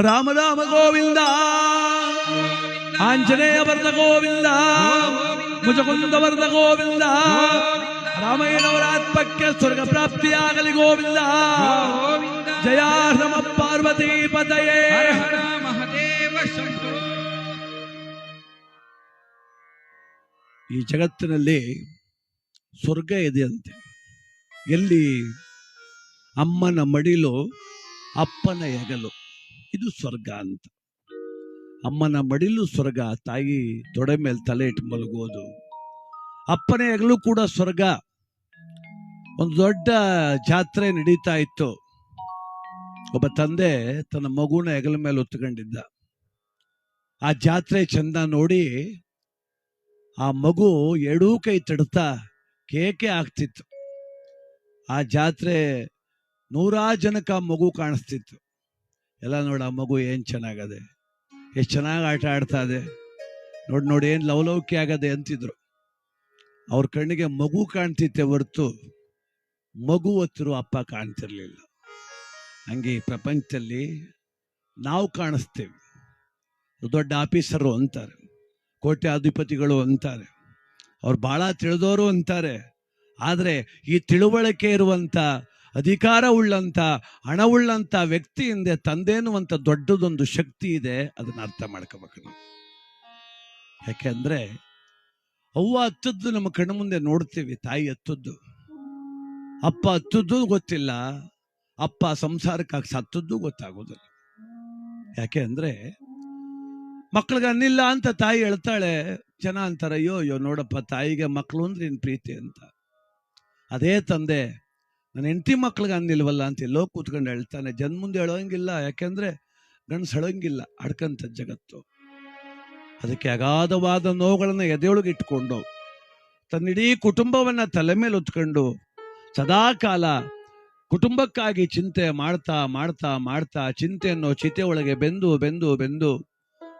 ರಾಮ ರಾಮ ಗೋವಿಂದ. ಆಂಜನೇಯ ವರ್ಧ ಗೋವಿಂದ. ವರ್ಧ ಗೋವಿಂದ. ರಾಮಯ್ಯನವರ ಆತ್ಮಕ್ಕೆ ಸ್ವರ್ಗ ಪ್ರಾಪ್ತಿಯಾಗಲಿ ಗೋವಿಂದ. ಜಯ ನಮ ಪಾರ್ವತಿ ಪದಯೇ. ಈ ಜಗತ್ತಿನಲ್ಲಿ ಸ್ವರ್ಗ ಇದೆಯಂತೆ. ಎಲ್ಲಿ ಅಮ್ಮನ ಮಡಿಲು ಅಪ್ಪನ ಹೆಗಲು. ಇದು ಸ್ವರ್ಗ ಅಂತ. ಅಮ್ಮನ ಮಡಿಲು ಸ್ವರ್ಗ, ತಾಯಿ ತೊಡೆ ಮೇಲೆ ತಲೆ ಇಟ್ಟು ಮಲಗೋದು. ಅಪ್ಪನೇ ಹೆಗಲು ಕೂಡ ಸ್ವರ್ಗ. ಒಂದು ದೊಡ್ಡ ಜಾತ್ರೆ ನಡೀತಾ ಇತ್ತು. ಒಬ್ಬ ತಂದೆ ತನ್ನ ಮಗುನ ಹೆಗಲ ಮೇಲೆ ಹೊತ್ಕೊಂಡಿದ್ದ. ಆ ಜಾತ್ರೆ ಚಂದ ನೋಡಿ ಆ ಮಗು ಎರಡೂ ಕೈ ತಡ್ತಾ ಕೇಕೆ ಆಗ್ತಿತ್ತು. ಆ ಜಾತ್ರೆ ನೂರಾ ಜನಕ್ಕೆ ಆ ಮಗು ಕಾಣಿಸ್ತಿತ್ತು. ಎಲ್ಲ ನೋಡಿ ಮಗು ಏನು ಚೆನ್ನಾಗದೆ. ಎಷ್ಟು ಚೆನ್ನಾಗಿ ಆಟ ಆಡ್ತಾ ಇದೆ. ನೋಡಿ ನೋಡಿ ಏನು ಲವಲವಿಕೆ ಆಗದೆ ಅಂತಿದ್ರು. ಅವ್ರ ಕಣ್ಣಿಗೆ ಮಗು ಕಾಣ್ತಿತ್ತೆ ಹೊರ್ತು ಮಗು ಹೊತ್ತಿರೋ ಅಪ್ಪ ಕಾಣ್ತಿರ್ಲಿಲ್ಲ. ಹಂಗೆ ಈ ಪ್ರಪಂಚದಲ್ಲಿ ನಾವು ಕಾಣಿಸ್ತೇವೆ. ದೊಡ್ಡ ಆಫೀಸರು ಅಂತಾರೆ, ಕೋಟ್ಯಾಧಿಪತಿಗಳು ಅಂತಾರೆ, ಅವ್ರು ಭಾಳ ತಿಳಿದವರು ಅಂತಾರೆ. ಆದರೆ ಈ ತಿಳುವಳಿಕೆ ಇರುವಂತ ಅಧಿಕಾರ ಉಳ್ಳಂತ ಹಣವುಳ್ಳಂತ ವ್ಯಕ್ತಿ ಹಿಂದೆ ತಂದೆನ್ನುವಂಥ ದೊಡ್ಡದೊಂದು ಶಕ್ತಿ ಇದೆ, ಅದನ್ನ ಅರ್ಥ ಮಾಡ್ಕೋಬೇಕು ನಾವು. ಯಾಕೆಂದ್ರೆ, ಅವ್ವ ಹತ್ತದ್ದು ನಮ್ಮ ಕಣ್ಣು ಮುಂದೆ ನೋಡ್ತೀವಿ, ತಾಯಿ ಹತ್ತದ್ದು. ಅಪ್ಪ ಹತ್ತದ್ದು ಗೊತ್ತಿಲ್ಲ, ಅಪ್ಪ ಸಂಸಾರಕ್ಕಾಗಿ ಸತ್ತದ್ದು ಗೊತ್ತಾಗೋದಿಲ್ಲ. ಯಾಕೆ ಅಂದರೆ ಮಕ್ಳಿಗೆ ಅನ್ನಿಲ್ಲ ಅಂತ ತಾಯಿ ಹೇಳ್ತಾಳೆ, ಜನ ಅಂತಾರೆ, ಅಯ್ಯೋ ಅಯ್ಯೋ, ನೋಡಪ್ಪ, ತಾಯಿಗೆ ಮಕ್ಕಳು ಅಂದ್ರೆ ಇನ್ ಪ್ರೀತಿ? ಅಂತ. ಅದೇ ತಂದೆ ನನ್ನ ಹೆಂಡತಿ ಮಕ್ಳಿಗೆ ಅನ್ನಿಲ್ವಲ್ಲ ಅಂತ ಎಲ್ಲೋ ಕೂತ್ಕೊಂಡು ಹೇಳ್ತಾನೆ ಜನ್ ಮುಂದೆ ಹೇಳೋಂಗಿಲ್ಲ ಯಾಕೆಂದ್ರೆ ಗಂಡ್ಸ್ ಹೇಳೋಂಗಿಲ್ಲ ಅಡ್ಕಂತ ಜಗತ್ತು. ಅದಕ್ಕೆ ಅಗಾಧವಾದ ನೋವುಗಳನ್ನ ಎದೆಯೊಳಗೆ ಇಟ್ಕೊಂಡು ತನ್ನಿಡೀ ಕುಟುಂಬವನ್ನ ತಲೆ ಮೇಲೆ ಹೊತ್ಕೊಂಡು ಸದಾ ಕಾಲ ಕುಟುಂಬಕ್ಕಾಗಿ ಚಿಂತೆ ಮಾಡ್ತಾ ಮಾಡ್ತಾ ಮಾಡ್ತಾ ಚಿಂತೆ ಅನ್ನೋ ಚಿತೆ ಒಳಗೆ ಬೆಂದು ಬೆಂದು ಬೆಂದು,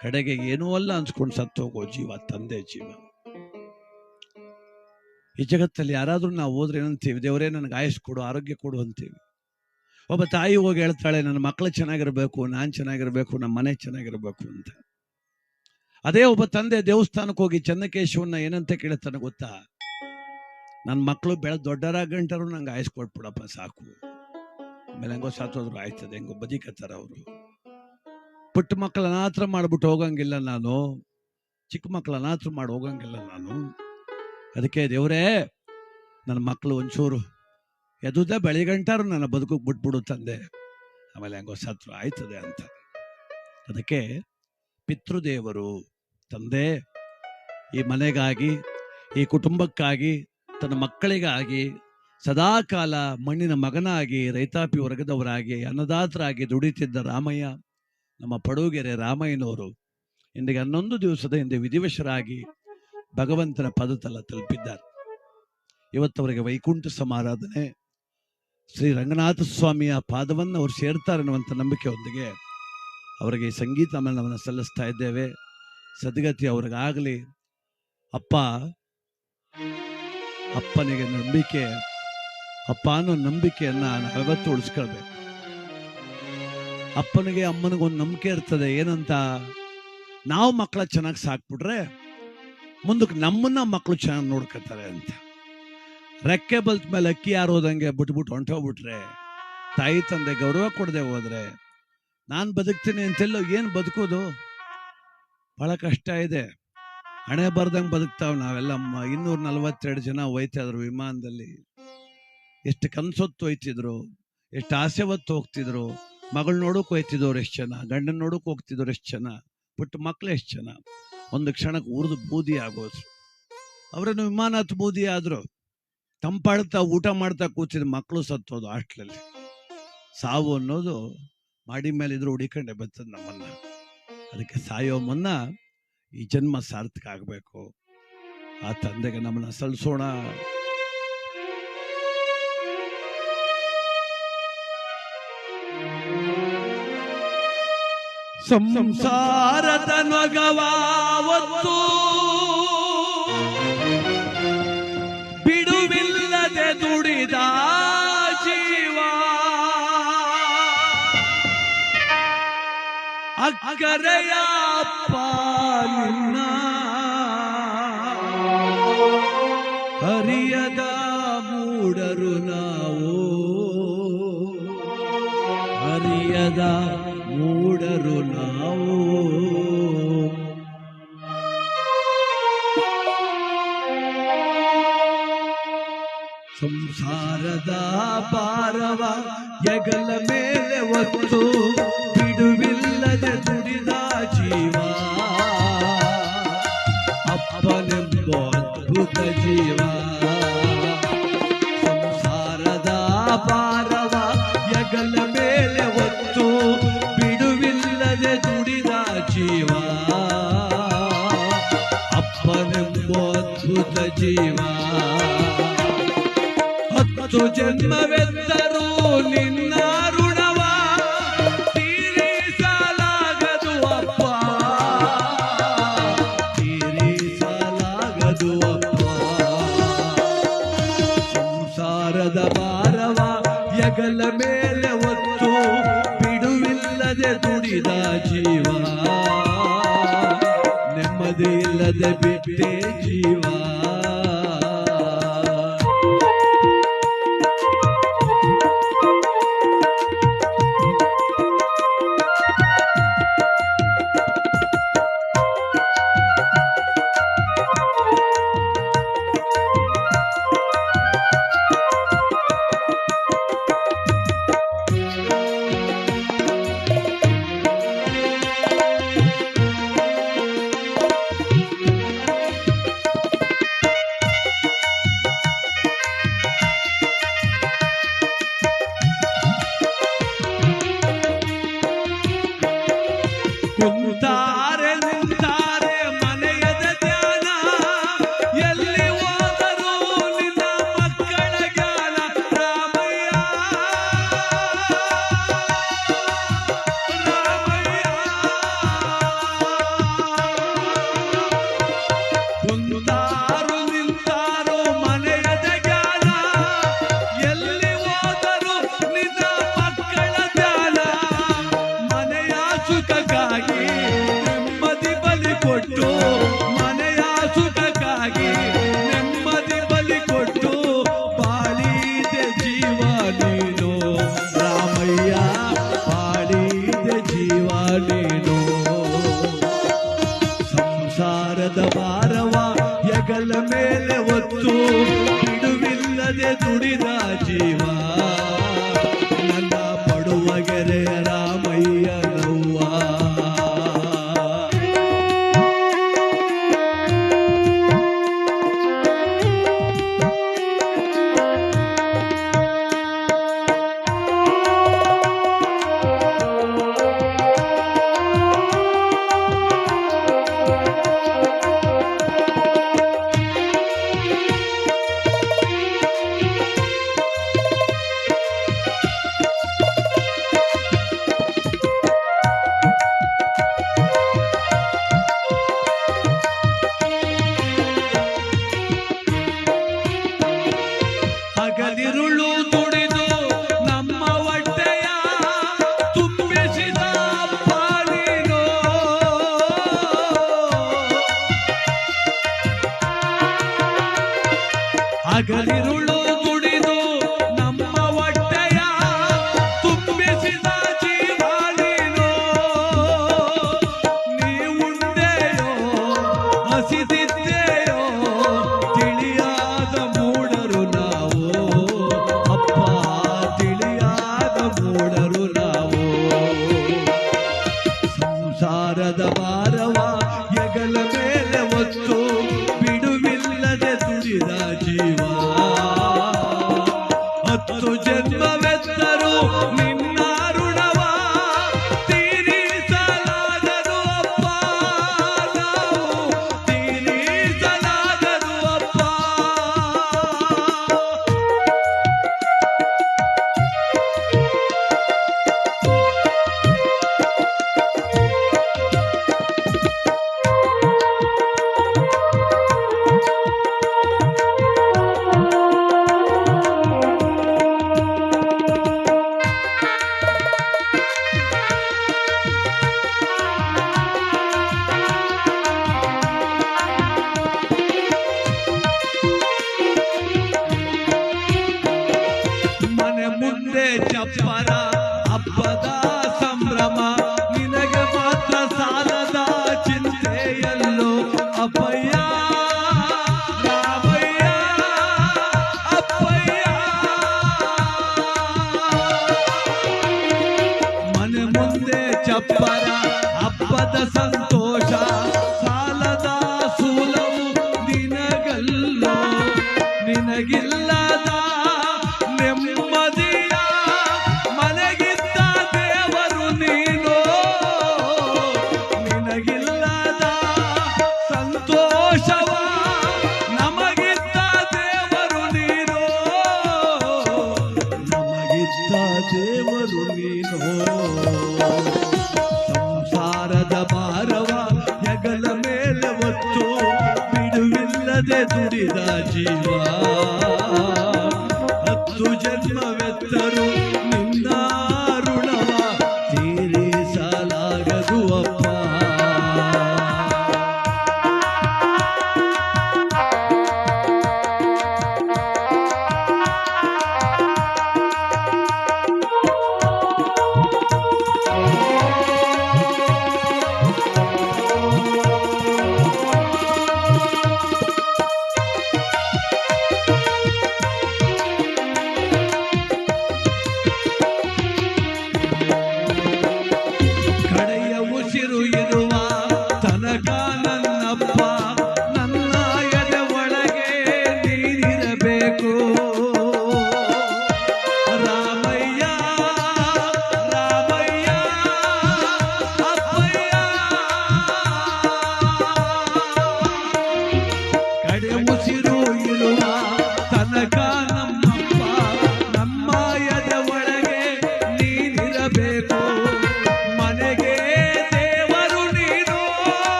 ಕಡೆಗೆ ಏನೂ ಅಲ್ಲ ಅನ್ಸ್ಕೊಂಡು ಸತ್ತು ಹೋಗೋ ಜೀವ, ತಂದೆ ಜೀವ. ಈ ಜಗತ್ತಲ್ಲಿ ಯಾರಾದರೂ ನಾವು ಹೋದ್ರೆ ಏನಂತೀವಿ? ದೇವರೇ, ನನಗೆ ಆಯಸ್ ಕೊಡು, ಆರೋಗ್ಯ ಕೊಡು ಅಂತೀವಿ. ಒಬ್ಬ ತಾಯಿ ಹೋಗಿ ಹೇಳ್ತಾಳೆ, ನನ್ನ ಮಕ್ಕಳು ಚೆನ್ನಾಗಿರಬೇಕು, ನಾನು ಚೆನ್ನಾಗಿರಬೇಕು ನಮ್ಮ ಮನೆ ಚೆನ್ನಾಗಿರಬೇಕು ಅಂತ. ಅದೇ ಒಬ್ಬ ತಂದೆ ದೇವಸ್ಥಾನಕ್ಕೆ ಹೋಗಿ ಚನ್ನಕೇಶವನ್ನ ಏನಂತ ಕೇಳ್ತಾನೆ ಗೊತ್ತಾ? ನನ್ನ ಮಕ್ಕಳು ಬೆಳೆ ದೊಡ್ಡರಾಗಂಟರು ನಂಗೆ ಆಯಸ್ ಕೊಟ್ಬಿಡಪ್ಪ ಸಾಕು. ಆಮೇಲೆ ಹೆಂಗೋ ಸಾತೋದ್ರು ಆಯ್ತದೆ, ಹೆಂಗೋ ಬದಿಕತ್ತಾರ ಅವರು. ಪುಟ್ಟ ಮಕ್ಕಳು ಅನಾಥ ಮಾಡ್ಬಿಟ್ಟು ಹೋಗಂಗಿಲ್ಲ ನಾನು. ಚಿಕ್ಕ ಮಕ್ಕಳು ಅನಾಥ ಮಾಡಿ ಹೋಗಂಗಿಲ್ಲ ನಾನು. ಅದಕ್ಕೆ ದೇವರೇ, ನನ್ನ ಮಕ್ಕಳು ಒಂಚೂರು ಎದುದ ಬೆಳಿಗಂಟಾರು ನನ್ನ ಬದುಕಿಗೆ ಬಿಟ್ಬಿಡು ತಂದೆ. ಆಮೇಲೆ ಹೆಂಗೋ ಸತ್ರು ಆಯ್ತದೆ ಅಂತ. ಅದಕ್ಕೆ ಪಿತೃದೇವರು, ತಂದೆ, ಈ ಮನೆಗಾಗಿ, ಈ ಕುಟುಂಬಕ್ಕಾಗಿ, ತನ್ನ ಮಕ್ಕಳಿಗಾಗಿ, ಸದಾಕಾಲ ಮಣ್ಣಿನ ಮಗನಾಗಿ, ರೈತಾಪಿ ವರ್ಗದವರಾಗಿ, ಅನ್ನದಾತರಾಗಿ ದುಡಿತಿದ್ದ ರಾಮಯ್ಯ, ನಮ್ಮ ಪಡುಗೆರೆ ರಾಮಯ್ಯನವರು, ಇಂದಿಗೆ ಹನ್ನೊಂದು ದಿವಸದ ಹಿಂದೆ ವಿಧಿವಶರಾಗಿ ಭಗವಂತನ ಪದತಲ ತಲುಪಿದ್ದಾರೆ. ಇವತ್ತವರಿಗೆ ವೈಕುಂಠ ಸಮಾರಾಧನೆ, ಶ್ರೀ ರಂಗನಾಥ ಸ್ವಾಮಿಯ ಪಾದವನ್ನು ಅವರು ಸೇರ್ತಾರೆ ಅನ್ನುವಂಥ ನಂಬಿಕೆಯೊಂದಿಗೆ ಅವರಿಗೆ ಸಂಗೀತ ಮನವನ್ನು ಸಲ್ಲಿಸ್ತಾ ಇದ್ದೇವೆ. ಸದ್ಗತಿ ಅವ್ರಿಗಾಗಲಿ ಅಪ್ಪ, ಅಪ್ಪನಿಗೆ ನಂಬಿಕೆ, ಅಪ್ಪ ಅನ್ನೋ ನಂಬಿಕೆಯನ್ನ ನಾವು ಯಾವತ್ತೂ ಉಳಿಸ್ಕೊಳ್ಬೇಕು. ಅಪ್ಪನಿಗೆ ಅಮ್ಮನಿಗೆ ಒಂದು ನಂಬಿಕೆ ಇರ್ತದೆ ಏನಂತ ನಾವು ಮಕ್ಕಳ ಚೆನ್ನಾಗಿ ಸಾಕ್ಬಿಟ್ರೆ ಮುಂದಕ್ಕೆ ನಮ್ಮನ್ನ ಮಕ್ಕಳು ಚೆನ್ನಾಗಿ ನೋಡ್ಕೊತಾರೆ ಅಂತ. ರೆಕ್ಕೆ ಬಲ್ತ್ ಮೇಲೆ ಅಕ್ಕಿ ಯಾರೋದಂಗೆ ಬಿಟ್ಬಿಟ್ಟು ಹೊಂಟೋಗ್ಬಿಟ್ರೆ ತಾಯಿ ತಂದೆ ಗೌರವ ಕೊಡದೆ ಹೋದ್ರೆ ನಾನು ಬದುಕ್ತೀನಿ ಅಂತೆಲ್ಲ ಏನು ಬದುಕೋದು? ಬಹಳ ಕಷ್ಟ ಇದೆ. ಹಣೆ ಬರ್ದಂಗೆ ಬದುಕ್ತಾವೆ ನಾವೆಲ್ಲ. ಇನ್ನೂರ ನಲವತ್ತೆರಡು ಜನ ಹೋಯ್ತಾ ವಿಮಾನದಲ್ಲಿ. ಎಷ್ಟು ಕನ್ಸೊತ್ತು ಹೋಯ್ತಿದ್ರು, ಎಷ್ಟು ಆಸೆ ಹೊತ್ತು ಹೋಗ್ತಿದ್ರು. ಮಗಳು ನೋಡೋಕೆ ಹೋಯ್ತಿದ್ದವ್ರು ಎಷ್ಟು ಜನ, ಗಂಡನ ನೋಡೋಕೆ ಹೋಗ್ತಿದ್ರು ಎಷ್ಟು ಜನ ಬಿಟ್ಟು ಮಕ್ಳು ಎಷ್ಟು ಜನ. ಒಂದು ಕ್ಷಣಕ್ಕೆ ಉರಿದು ಬೂದಿ ಆಗೋದ್ರು ಅವರೇನು ವಿಮಾನ ಹತ್ತು ಬೂದಿ ಆದ್ರು ತಂಪಾಡ್ತಾ ಊಟ ಮಾಡ್ತಾ ಕೂತಿದ್ ಮಕ್ಕಳು ಸತ್ತೋದು ಹಾಸ್ಟ್ಲಲ್ಲಿ. ಸಾವು ಅನ್ನೋದು ಮಾಡಿ ಮೇಲೆ ಇದ್ರು ಹುಡಿಕೊಂಡೆ ಬರ್ತದೆ ನಮ್ಮನ್ನ. ಅದಕ್ಕೆ ಸಾಯೋ ಮುನ್ನ ಈ ಜನ್ಮ ಸಾರ್ಥಕ ಆಗಬೇಕು. ಆ ತಂದೆಗೆ ನಮ್ಮನ್ನ ಸಲ್ಲಿಸೋಣ ಸಂಸಾರದ ನೊಗವಾವತ್ತು ಬಿಡುವಿಲ್ಲದೆ ದುಡಿದ ಜೀವ. ಅಕ್ಕರೆಯಪ್ಪ ಹರಿಯದ ಸಂಸಾರದ ಪಾರವ ಯಗಲ ಮೇಲೆ ಒತ್ತು ಬಿಡುವಿಲ್ಲದೆ ದುಡಿದ ಜೀವ. ಅಪ್ಪನೆಂಬ ಅದ್ಭುತ ಜೀವ. ಸಂಸಾರದ ಪಾರವ ಯಗಲ ಮಕ್ಕಳದ ಭಾರವ ಯಗಲ ಮೇಲೆ ಒತ್ತು ಬಿಡುವಿಲ್ಲದೆ ದುಡಿದ ಜೀವ. ನೆಮ್ಮದಿ ಇಲ್ಲದೆ ಬಿಟ್ಟೆ ಜೀವ. ಪಾದ ಭಾರವ ಯಗಲ ಮೇಲೆ ಒತ್ತು ಬಿಡುವಿಲ್ಲದೆ ದುಡಿದ ಜೀವ. तुझे पवित्र रूप में ಮೇಲೆ ಬಿಡುವಿಲ್ಲದೆ ದುಡಿದ ಜೀವ. ಹತ್ತು ಜನ್ಮವೆತ್ತರು